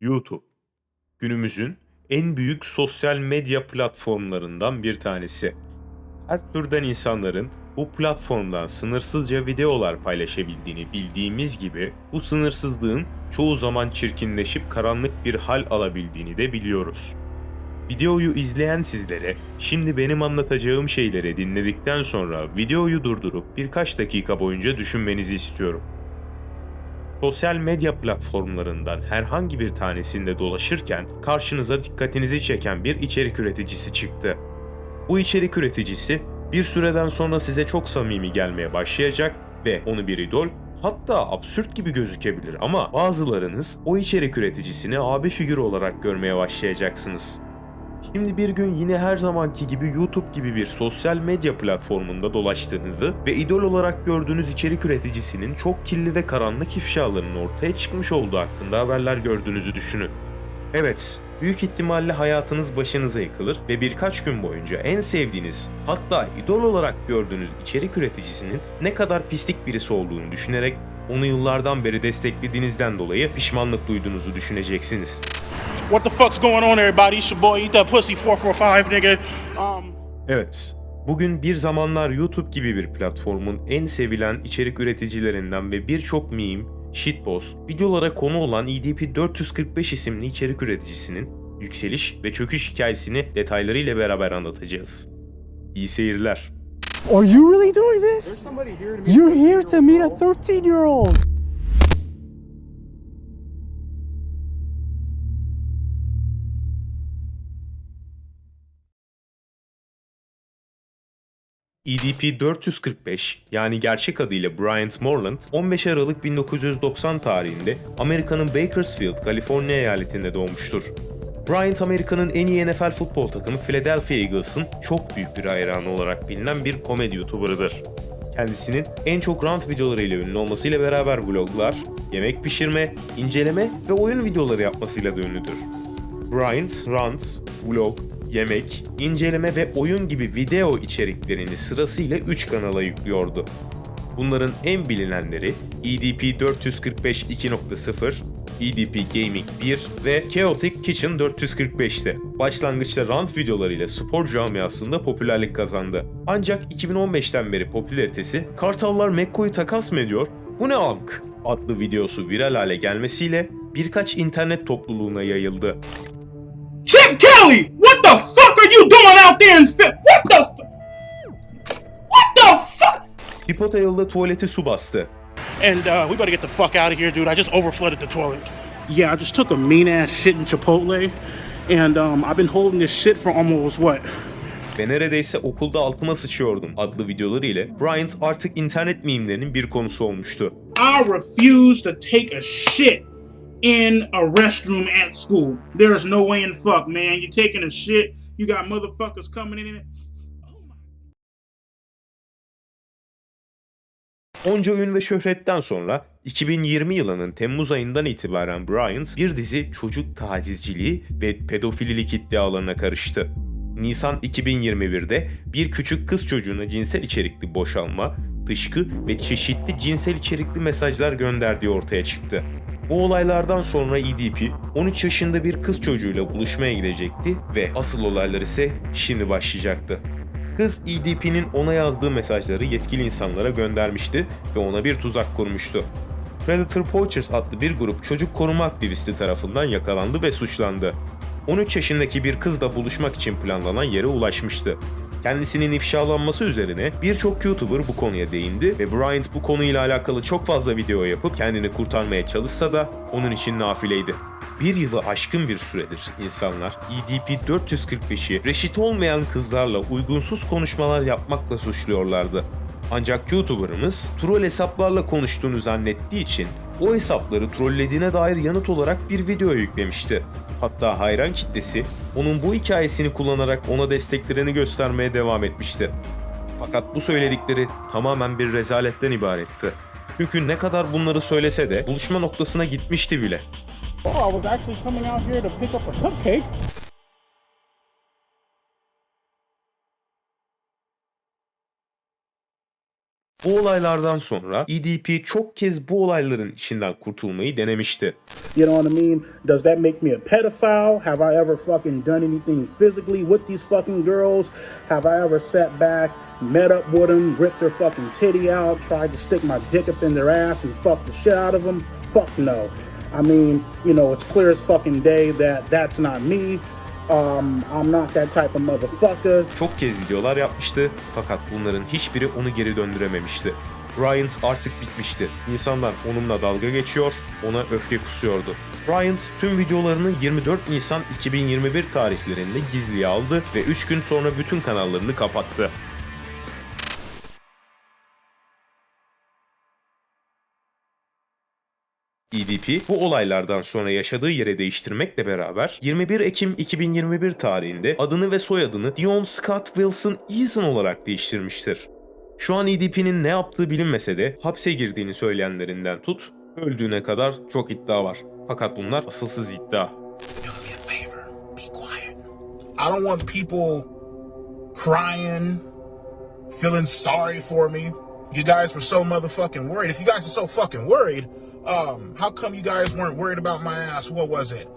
YouTube. Günümüzün en büyük sosyal medya platformlarından bir tanesi. Her türden insanların bu platformdan sınırsızca videolar paylaşabildiğini bildiğimiz gibi bu sınırsızlığın çoğu zaman çirkinleşip karanlık bir hal alabildiğini de biliyoruz. Videoyu izleyen sizlere şimdi benim anlatacağım şeyleri dinledikten sonra videoyu durdurup birkaç dakika boyunca düşünmenizi istiyorum. Sosyal medya platformlarından herhangi bir tanesinde dolaşırken karşınıza dikkatinizi çeken bir içerik üreticisi çıktı. Bu içerik üreticisi bir süreden sonra size çok samimi gelmeye başlayacak ve onu bir idol hatta absürt gibi gözükebilir ama bazılarınız o içerik üreticisini abi figürü olarak görmeye başlayacaksınız. Şimdi bir gün yine her zamanki gibi YouTube gibi bir sosyal medya platformunda dolaştığınızı ve idol olarak gördüğünüz içerik üreticisinin çok kirli ve karanlık ifşalarının ortaya çıkmış olduğu hakkında haberler gördüğünüzü düşünün. Evet, büyük ihtimalle hayatınız başınıza yıkılır ve birkaç gün boyunca en sevdiğiniz, hatta idol olarak gördüğünüz içerik üreticisinin ne kadar pislik birisi olduğunu düşünerek onu yıllardan beri desteklediğinizden dolayı pişmanlık duyduğunuzu düşüneceksiniz. What the fuck's going on, everybody? It's your boy, eat that pussy 445, nigga. Um, Evet, bugün bir zamanlar YouTube gibi bir platformun en sevilen içerik üreticilerinden ve birçok meme, shitpost, videolara konu olan EDP 445 isimli içerik üreticisinin yükseliş ve çöküş hikayesini detaylarıyla beraber anlatacağız. İyi seyirler. Are you really doing this? You're here to meet a 13 year old. EDP 445 yani gerçek adıyla Bryant Morland 15 Aralık 1990 tarihinde Amerika'nın Bakersfield, Kaliforniya eyaletinde doğmuştur. Bryant Amerika'nın en iyi NFL futbol takımı Philadelphia Eagles'ın çok büyük bir hayranı olarak bilinen bir komedi YouTuber'ıdır. Kendisinin en çok rant videolarıyla ünlü olmasıyla beraber vloglar, yemek pişirme, inceleme ve oyun videoları yapmasıyla da ünlüdür. Bryant, rant, vlog, yemek, inceleme ve oyun gibi video içeriklerini sırasıyla 3 kanala yüklüyordu. Bunların en bilinenleri EDP 445 2.0, EDP Gaming 1 ve Chaotic Kitchen 445'ti. Başlangıçta rant videolarıyla spor camiasında popülerlik kazandı. Ancak 2015'ten beri popülaritesi Kartallar McCoy'u takas mı ediyor? Bu ne amk? adlı videosu viral hale gelmesiyle birkaç internet topluluğuna yayıldı. Chip Kelly, what the fuck are you doing out there in What the fu- What the fuck? Hipota yolda tuvaleti su bastı. And uh, we better get the fuck out of here, dude. I just overflooded the toilet. Yeah, I just took a mean ass shit in Chipotle, and um, I've been holding this shit for almost what? ve neredeyse okulda altıma sıçıyordum adlı videoları ile Bryant artık internet mimlerinin bir konusu olmuştu. I refuse to take a shit in a restroom at school. There is no way in fuck, man. You're taking a shit. You got motherfuckers coming in it. Onca ün ve şöhretten sonra 2020 yılının Temmuz ayından itibaren Bryant bir dizi çocuk tacizciliği ve pedofililik iddialarına karıştı. Nisan 2021'de bir küçük kız çocuğuna cinsel içerikli boşalma, dışkı ve çeşitli cinsel içerikli mesajlar gönderdiği ortaya çıktı. Bu olaylardan sonra EDP 13 yaşında bir kız çocuğuyla buluşmaya gidecekti ve asıl olaylar ise şimdi başlayacaktı. Kız EDP'nin ona yazdığı mesajları yetkili insanlara göndermişti ve ona bir tuzak kurmuştu. Predator Poachers adlı bir grup çocuk koruma aktivisti tarafından yakalandı ve suçlandı. 13 yaşındaki bir kızla buluşmak için planlanan yere ulaşmıştı. Kendisinin ifşalanması üzerine birçok YouTuber bu konuya değindi ve Bryant bu konuyla alakalı çok fazla video yapıp kendini kurtarmaya çalışsa da onun için nafileydi. Bir yılı aşkın bir süredir insanlar EDP 445'i reşit olmayan kızlarla uygunsuz konuşmalar yapmakla suçluyorlardı. Ancak YouTuber'ımız troll hesaplarla konuştuğunu zannettiği için o hesapları trollediğine dair yanıt olarak bir video yüklemişti. Hatta hayran kitlesi onun bu hikayesini kullanarak ona desteklerini göstermeye devam etmişti. Fakat bu söyledikleri tamamen bir rezaletten ibaretti. Çünkü ne kadar bunları söylese de buluşma noktasına gitmişti bile. Oh, I was actually coming out here to pick up a cupcake. Bu olaylardan sonra EDP çok kez bu olayların içinden kurtulmayı denemişti. You know what I mean? Does that make me a pedophile? Have I ever fucking done anything physically with these fucking girls? Have I ever sat back, met up with them, ripped their fucking titty out, tried to stick my dick up in their ass and fuck the shit out of them? Fuck no. I mean, you know, it's clear as fucking day that that's not me. Um, I'm not that type of motherfucker. Çok kez videolar yapmıştı fakat bunların hiçbiri onu geri döndürememişti. Bryant artık bitmişti. İnsanlar onunla dalga geçiyor, ona öfke kusuyordu. Bryant tüm videolarını 24 Nisan 2021 tarihlerinde gizliye aldı ve 3 gün sonra bütün kanallarını kapattı. EDP bu olaylardan sonra yaşadığı yere değiştirmekle beraber 21 Ekim 2021 tarihinde adını ve soyadını Dion Scott Wilson Eason olarak değiştirmiştir. Şu an EDP'nin ne yaptığı bilinmese de hapse girdiğini söyleyenlerinden tut, öldüğüne kadar çok iddia var. Fakat bunlar asılsız iddia. I don't want people crying, feeling sorry for me. You guys were so motherfucking worried. If you guys are so fucking worried, um, how come you guys weren't worried about my ass? What was it?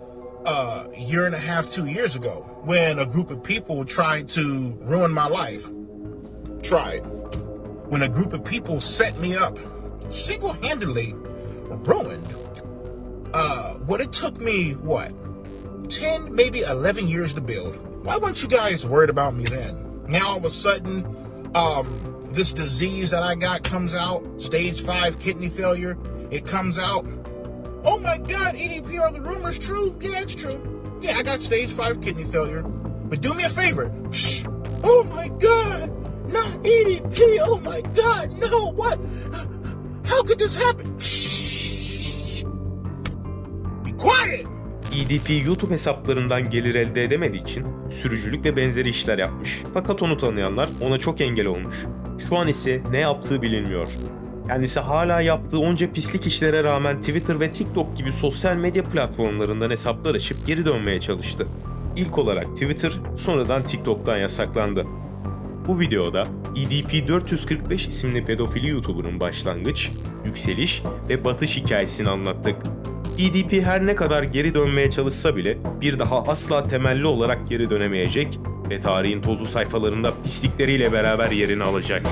Uh, a year and a half, two years ago, when a group of people tried to ruin my life. Tried. When a group of people set me up, single-handedly ruined uh, what it took me, what, 10, maybe 11 years to build. Why weren't you guys worried about me then? Now all of a sudden, um, this disease that I got comes out, stage five kidney failure, it comes out. Oh my God, EDP, the rumors true? Yeah, it's true. Yeah, I got stage five kidney failure. But do me a favor. Shh. Oh my God, not EDP. Oh my God, no, what? How could this happen? Shh. Be quiet. EDP YouTube hesaplarından gelir elde edemediği için sürücülük ve benzeri işler yapmış. Fakat onu tanıyanlar ona çok engel olmuş. Şu an ise ne yaptığı bilinmiyor. Kendisi hala yaptığı onca pislik işlere rağmen Twitter ve TikTok gibi sosyal medya platformlarından hesaplar açıp geri dönmeye çalıştı. İlk olarak Twitter, sonradan TikTok'tan yasaklandı. Bu videoda E EDP445 isimli pedofili YouTuber'ın başlangıç, yükseliş ve batış hikayesini anlattık. EDP her ne kadar geri dönmeye çalışsa bile bir daha asla temelli olarak geri dönemeyecek ve tarihin tozlu sayfalarında pislikleriyle beraber yerini alacak.